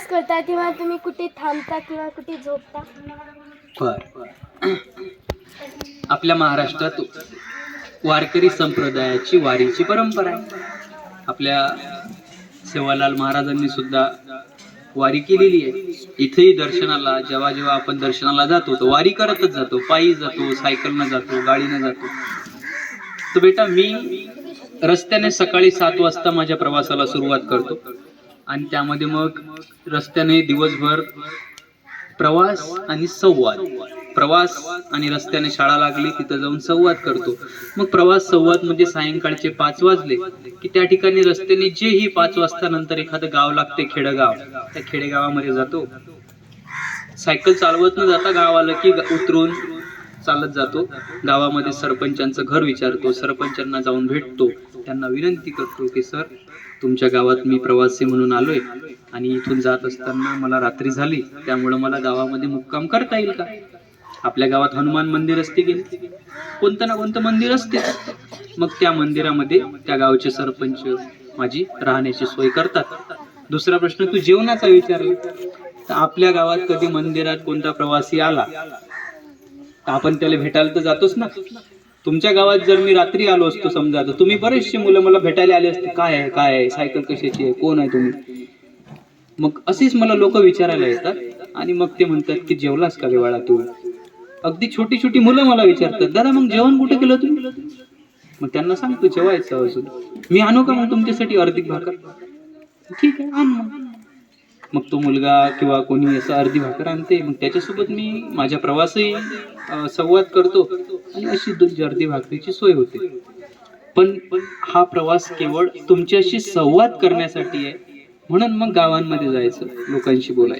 प्रवास करता किंवा तुम्ही कुठे थांबता किंवा कुठे झोपता? बर आपल्या महाराष्ट्रात वारकरी संप्रदायाची वारीची परंपरा आहे. आपल्या सेवालाल महाराजांनी सुद्धा वारी केलेली आहे. इथेही दर्शनाला जेव्हा जेव्हा आपण दर्शनाला जातो तर वारी करतच जातो. पायी जातो सायकलनं जातो गाडीनं जातो. तर बेटा मी रस्त्याने सकाळी सात वाजता माझ्या प्रवासाला सुरुवात करतो. आणि त्यामध्ये मग रस्त्याने दिवसभर प्रवास आणि संवाद. प्रवास आणि रस्त्याने शाळा लागली तिथं जाऊन संवाद करतो. मग प्रवास संवाद म्हणजे सायंकाळचे पाच वाजले की त्या ठिकाणी रस्त्याने जेही पाच वाजता नंतर एखादं गाव लागते खेडेगाव. त्या खेडेगावामध्ये जातो. सायकल चालवत न जाता गाव आलं की ग- उतरून चालत जातो. गावामध्ये सरपंचांचं घर विचारतो. सरपंचांना जाऊन भेटतो. त्यांना विनंती करतो की सर तुमच्या गावात मी प्रवासी म्हणून आलोय आणि इथून जात असताना मला रात्री झाली. त्यामुळं मला गावामध्ये मुक्काम करता येईल का? आपल्या गावात हनुमान मंदिर असते की कोणतं ना कोणतं मंदिर असते. मग त्या मंदिरामध्ये त्या गावचे सरपंच माझी राहण्याची सोय करतात. दुसरा प्रश्न तू जेवणाचा विचारला तर आपल्या गावात कधी मंदिरात कोणता प्रवासी आला आपण त्याला भेटायला तर जातोच ना. तुमच्या गावात जर मी रात्री आलो असतो समजा तर तुम्ही बरेचसे मुलं मला भेटायला आले असते. काय आहे काय आहे सायकल कशाची आहे कोण आहे तुम्ही? मग असेच मला लोक विचारायला येतात आणि मग ते म्हणतात की जेवलास का रेवाळा तू? अगदी छोटी छोटी मुलं मला विचारतात दादा मग जेवण कुठे केलं तुम्ही? मग त्यांना सांगतो जेवायचं असून मी आणू का मग तुमच्यासाठी अर्धिक भाकर? ठीक आहे आण मग. मग तो मुलगा किंवा कोणी असं अर्धी भाकर आणते मग त्याच्यासोबत मी माझ्या प्रवासही संवाद करतो आणि अशी दोन अर्धी भाकरीची सोय होते. पण हा प्रवास केवळ तुमच्याशी संवाद करण्यासाठी आहे म्हणून मग गावांमध्ये जायचं लोकांशी बोलायचं.